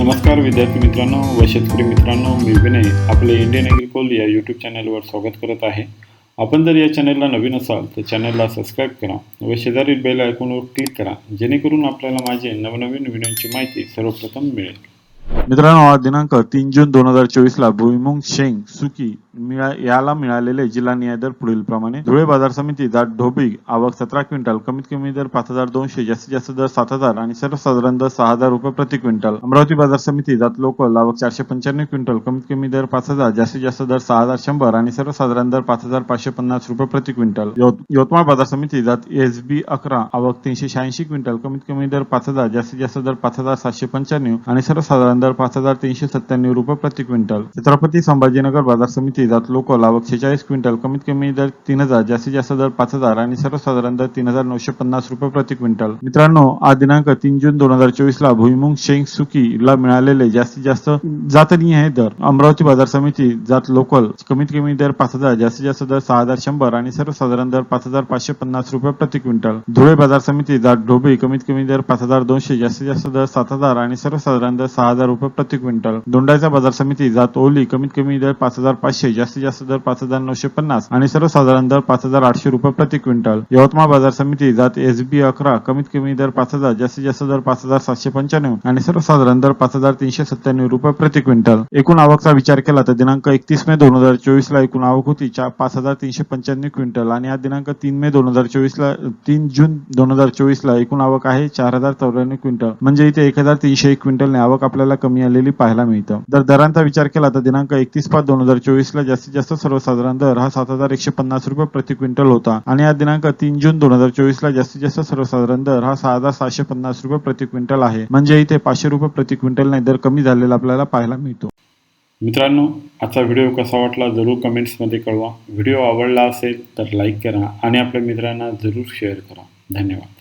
नमस्कार विद्यार्थी मित्रांनो व शेतकरी मित्रांनो मी विनय आपले इंडियन ॲग्रिकोल या यूट्यूब चॅनलवर स्वागत करत आहे. आपण जर या चॅनलला नवीन असाल तर चॅनलला सबस्क्राईब करा व शेजारील बेल आयकॉनवर क्लिक करा जेणेकरून आपल्याला माझे नवनवीन व्हिडिओची माहिती सर्वप्रथम मिळेल. मित्रांनो आज दिनांक तीन जून दोन हजार चोवीसला भुईमुंग शेंग सुकी मिळा याला मिळालेले जिल्हा न्याय दर पुढील प्रमाणे धुळे बाजार समिती दाट ढोबी आवक सतरा क्विंटल कमीत कमी दर पाच हजार दोनशे जास्तीत जास्त दर सात हजार आणि सर्वसाधारण दर सहा हजार रुपये प्रति क्विंटल. अमरावती बाजार समिती जात लोकल आवक चारशे पंच्याण्णव क्विंटल कमीत कमी दर पाच हजार जास्तीत जास्त दर सहा हजार शंभर आणि सर्वसाधारण दर पाच हजार पाचशे पन्नास रुपये प्रति क्विंटल. यवत- यवतमाळ बाजार समिती जात एस बी अकरा आवक तीनशे शहाऐंशी क्विंटल कमीत कमी दर पाच हजार जास्तीत जास्त दर पाच हजार सातशे पंच्याण्णव आणि सर्वसाधारण दर पाच हजार तीनशे सत्त्याण्णव रुपये प्रति क्विंटल. छत्रपती संभाजीनगर बाजार समिती जात लोकल आवक शेचाळीस क्विंटल कमीत कमी दर तीन हजार जास्तीत जास्त दर पाच हजार आणि सर्वसाधारण दर तीन हजार नऊशे पन्नास रुपये प्रति क्विंटल. मित्रांनो आज दिनांक तीन जून दोन हजार चोवीस ला भुईमुंग शेंग सुकी ला मिळालेले जास्तीत जास्त जातनीय दर. अमरावती बाजार समिती जात लोकल कमीत कमी दर पाच हजार जास्तीत जास्त दर सहा हजार शंभर आणि सर्वसाधारण दर पाच हजार पाचशे पन्नास रुपये प्रति क्विंटल. धुळे बाजार समिती जात ढोबे कमीत कमी दर पाच हजार दोनशे जास्तीत जास्त दर सात हजार आणि सर्वसाधारण दर सहा हजार रुपये प्रति क्विंटल. दोंडाचा बाजार समिती जात ओली कमीत कमी दर पाच हजार पाचशे जास्तीत जास्त दर पाच हजार नऊशे पन्नास आणि सर्वसाधारण दर पाच हजार आठशे रुपये प्रति क्विंटल. यवतमाळ बाजार समिती जात एस बी अकरा कमीत कमी दर पाच हजार जास्तीत जास्त दर पाच हजार सातशे पंच्याण्णव आणि सर्वसाधारण दर पाच हजार तीनशे सत्त्याण्णव रुपये प्रति क्विंटल. एकूण आवकचा विचार केला तर दिनांक एकतीस मे दोन हजार चोवीस ला एकूण आवक होती पाच हजार तीनशे पंच्याण्णव क्विंटल आणि आज दिनांक तीन मे दोन हजार चोवीस ला तीन जून दोन हजार चोवीस ला एकूण आवक आहे चार हजार चौऱ्याण्णव क्विंटल. म्हणजे इथे एक हजार तीनशे एक क्विंटलने आवक आपल्याला कमी आलेली पाहायला मिळतं. जर दरांचा विचार केला तर दिनांक एकतीस पाच दोन हजार चोवीस ला जास्तीत जास्त सर्वसाधारण दर हा सात हजार एकशे पन्नास रुपये प्रति क्विंटल होता. आणि या दिनांक तीन जून दोन हजार चोवीस ला जास्तीत जास्त सर्वसाधारण दर हा सहा हजार सहाशे पन्नास रुपये प्रति क्विंटल आहे. म्हणजे इथे पाचशे रुपये प्रति क्विंटल नाही दर कमी झालेला आपल्याला पाहायला मिळतो. मित्रांनो आजचा व्हिडिओ कसा वाटला जरूर कमेंट्समध्ये कळवा. व्हिडिओ आवडला असेल तर लाईक करा आणि आपल्या मित्रांना जरूर शेअर करा. धन्यवाद.